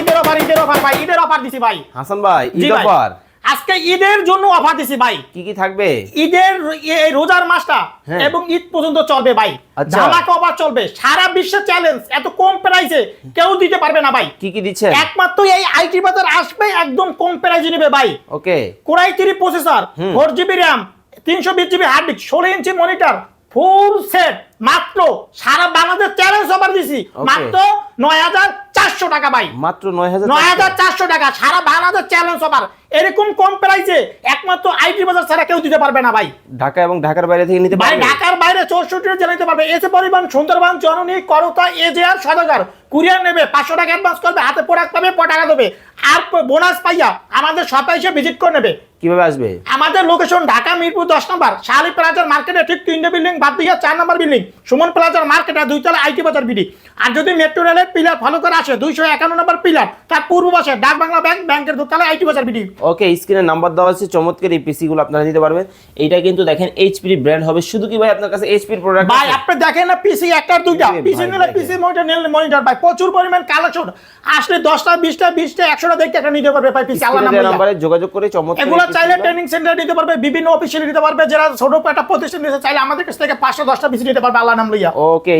ঈদের অফার ঈদের অফার ভাই ঈদের অফার দিছি ভাই। হাসান ভাই ঈদ অফার আজকে ঈদের জন্য অফার দিছি ভাই। কি কি থাকবে? ঈদের এই রোজার মাসটা হ্যাঁ। এবং ঈদ পর্যন্ত চলবে ভাই। আচ্ছা। ধামাকা অফার চলবে। সারা বিশ্বের চ্যালেঞ্জ এত কম প্রাইসে কেউ দিতে পারবে না ভাই। কি কি দিচ্ছেন? একমাত্র এই আইটি বাজার আসবে একদম কম প্রাইসে নেবে ভাই। Okay. Core i three processor four GB RAM তিনশো বিশ জিবি হার্ড ডিস্ক ষোলো ইঞ্চি মনিটর ফুল সেট মাত্র সারা বাংলাদেশ চ্যালেঞ্জ অফার দিছি। মাত্র নয় হাজার চারশো টাকা ভাই। মাত্র নয় হাজার নয় হাজার চারশো। টাকা সারা বাংলাদেশ চ্যালেঞ্জ অফার এরকম কম প্রাইসে একমাত্র আইটি বাজার ছাড়া কেউ দিতে পারবে না ভাই। ঢাকা এবং ঢাকার বাইরে থেকে নিতে পারবে? ঢাকার বাইরে চৌষট্টি জেলা নিতে পারবে। এসে পরিমাণ সুন্দরবন জননী করতা এজেআর সদাগর। কুরিয়ার নেবে পাঁচশো টাকা অ্যাডভান্স করবে হাতে প্রোডাক্ট পাবে প টাকা দেবে। আর বোনাস পাইয়া আমাদের শপে এসে ভিজিট করে নেবে। কীভাবে আসবে? আমাদের লোকেশন ঢাকা মিরপুর দশ নম্বর শালি প্লাজার মার্কেটে ঠিক তিনটে বিল্ডিং বাদ দিয়ে চার নম্বর বিল্ডিং সুমন প্লাজার মার্কেটে দুইতলা আইটি বাজার বিডি। আর যদি মেট্রো রেলের পিলার ফলো করে আসে দুইশো একান্ন নম্বর পিলার তার পূর্ব পাশে ডাক বাংলা ব্যাংক ব্যাংকের দোতলা আইটি বাজার বিডি। ওকে স্ক্রিনে নাম্বার দেওয়া আছে চমৎকার এই পিসি গুলো আপনারা নিতে পারবেন। এইটা কিন্তু দেখেন এইচপি ব্র্যান্ড হবে। শুধু কি ভাই আপনার কাছে এইচপির প্রোডাক্ট ভাই আপনি দেখেন না পিসি একটার দুইটা। পিসি নিলে পিসি মনিটর নিলে মনিটর ভাই প্রচুর পরিমাণ কালো কালেকশন। আসলে দশটা বিশটা বিশটা একশোটা দেখতে একটা নিতে পারবে ভাই পিসি আল্লাহ নাম্বারে যোগাযোগ করে চমৎকার এগুলো চাইলে ট্রেনিং সেন্টার নিতে পারবে বিভিন্ন অফিসে নিতে পারবে যারা ছোট একটা প্রতিষ্ঠান নিতে চাইলে আমাদের কাছ থেকে পাঁচশো দশটা পিসি নিতে পারবে আল্লাহ নাম লইয়া। ওকে